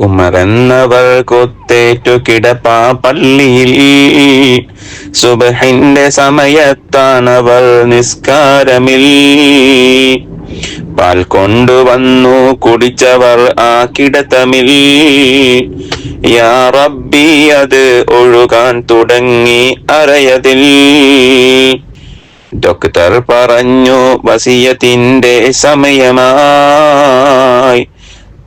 ഉമറെന്നവർ കൊത്തേറ്റു കിടപ്പാ പള്ളിയിൽ. സുബഹിന്റെ സമയത്താണവർ നിസ്കാരമിൽ. പാൽ കൊണ്ടുവന്നു കുടിച്ചവർ ആ കിടത്തമിൽ. യാ അത് ഒഴുകാൻ തുടങ്ങി അറയതിൽ. ഡോക്ടർ പറഞ്ഞു വസിയത്തിന്റെ സമയമായി.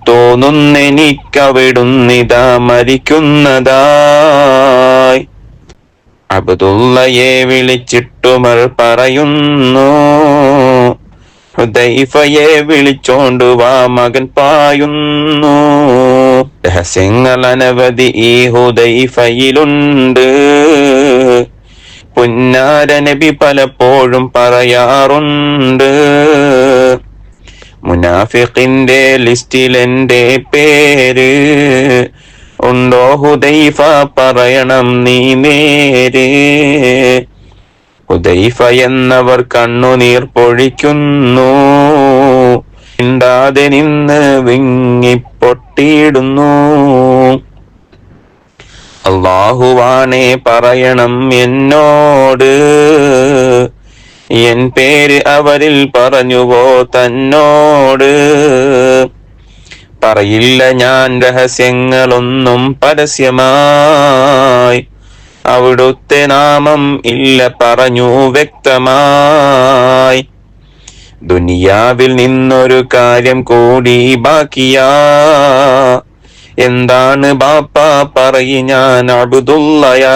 തോന്നുന്നെനിക്കവിടുന്നിതാ മരിക്കുന്നതായി. അബ്ദുള്ളയെ വിളിച്ചിട്ടുമർ പറയുന്നു ഹുദൈഫയെ വിളിച്ചോണ്ട് വാ മകൻ പായുന്നു. രഹസ്യങ്ങൾ അനവധി ഈ ഹുദൈഫയിലുണ്ട്. പുന്നാര നബി പലപ്പോഴും പറയാറുണ്ട് മുനാഫിഖിന്റെ ലിസ്റ്റിൽ എന്റെ പേര്. ഉണ്ടോ ഹുദൈഫ പറയണം നീ നേര്. ഹുദൈഫ എന്നവർ കണ്ണുനീർ പൊഴിക്കുന്നു. ഇണ്ടാതെ നിന്ന് വിങ്ങിപ്പൊട്ടിയിടുന്നു. അള്ളാഹുവാണേ പറയണം എന്നോട്. എൻ പേര് അവരിൽ പറഞ്ഞുവോ തന്നോട്? പറയില്ല ഞാൻ രഹസ്യങ്ങളൊന്നും പരസ്യമായി. അവിടുത്തെ നാമം ഇല്ല പറഞ്ഞു വ്യക്തമായി. ദുനിയാവിൽ നിന്നൊരു കാര്യം കൂടി ബാക്കിയാ. എന്താണ് ബാപ്പ പറയി ഞാൻ അബുദുള്ളയാ.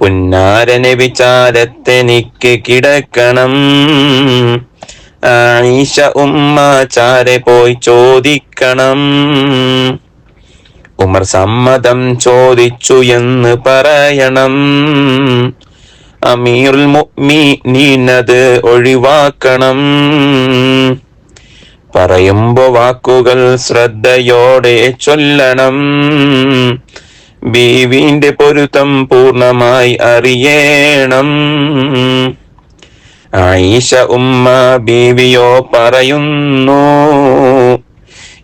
പുന്നാരനെ വിചാരത്തെനിക്ക് കിടക്കണം. ആയിഷ ഉമ്മ ചാരെ പോയി ചോദിക്കണം. ഉമർ സമ്മതം ചോദിച്ചു എന്ന് പറയണം. അമീറുൽ നീനത് ഒഴിവാക്കണം. പറയുമ്പോ വാക്കുകൾ ശ്രദ്ധയോടെ ചൊല്ലണം. ബീവിന്റെ പൊരുത്തം പൂർണമായി അറിയണം. ആയിഷ ഉമ്മ ബീവിയോ പറയുന്നു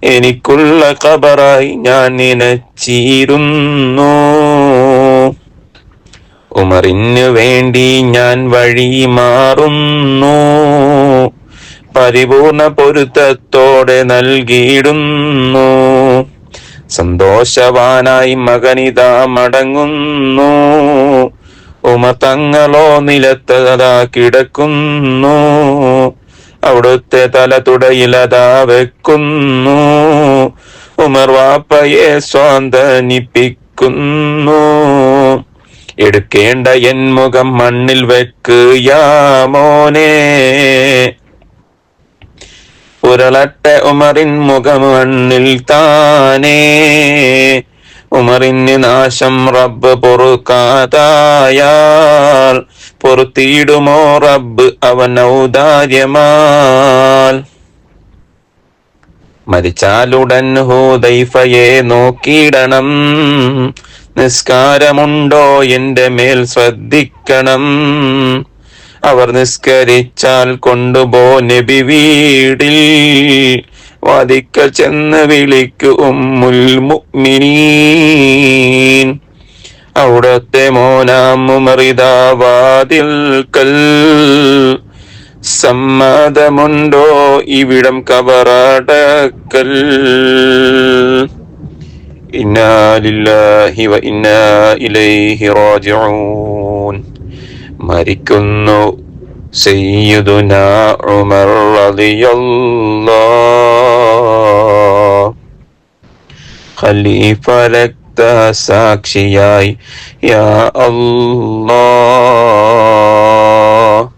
എനിക്കുള്ള കബറായി ഞാൻ നിനച്ചിരുന്നു. ഉമറിന് വേണ്ടി ഞാൻ വഴി മാറുന്നു. പരിപൂർണ പൊരുത്തത്തോടെ നൽകിയിടുന്നു. സന്തോഷവാനായി മകനിതാ മടങ്ങുന്നു. ഉമ തങ്ങളോ നിലത്തതാ കിടക്കുന്നു. അവിടുത്തെ തല തുടയിലതാ വെക്കുന്നു. ഉമർ വാപ്പയെ സ്വാന്തനിപ്പിക്കുന്നു. എടുക്കേണ്ട എൻ മുഖം മണ്ണിൽ വെക്ക് മോനെ ഉമറിൻ മുഖമണ്ണിൽ താനേ. ഉമറിന് നാശം റബ്ബ് പൊറുക്കാതായാൽ. പൊറുത്തിയിടുമോ റബ്ബ് അവൻ ഔദാര്യമാൽ. മരിച്ചാലുടൻ ഹൂദൈഫയെ നോക്കിയിടണം. നിസ്കാരമുണ്ടോ എന്റെ മേൽ ശ്രദ്ധിക്കണം. അവർ നിസ്കരിച്ചാൽ കൊണ്ടുപോ നബി വീടിൽ. വാദിക്കൽ ചെന്ന് വിളിക്കു ഉമ്മുൽ മുഅ്മിനീൻ. അവിടത്തെ മോനാം മുമറിതാവാതിൽക്കൽ സമ്മതമുണ്ടോ ഇവിടം കബറടക്കൽ ഇന്നാ ലില്ലാഹി വ ഇന്നാ ഇലൈഹി റാജിഊൻ. മരിക്കുന്നു. സയ്യിദുന ഉമർ റളിയല്ലാഹ്. രക്ത സാക്ഷിയായി. യാ അല്ലാഹ്.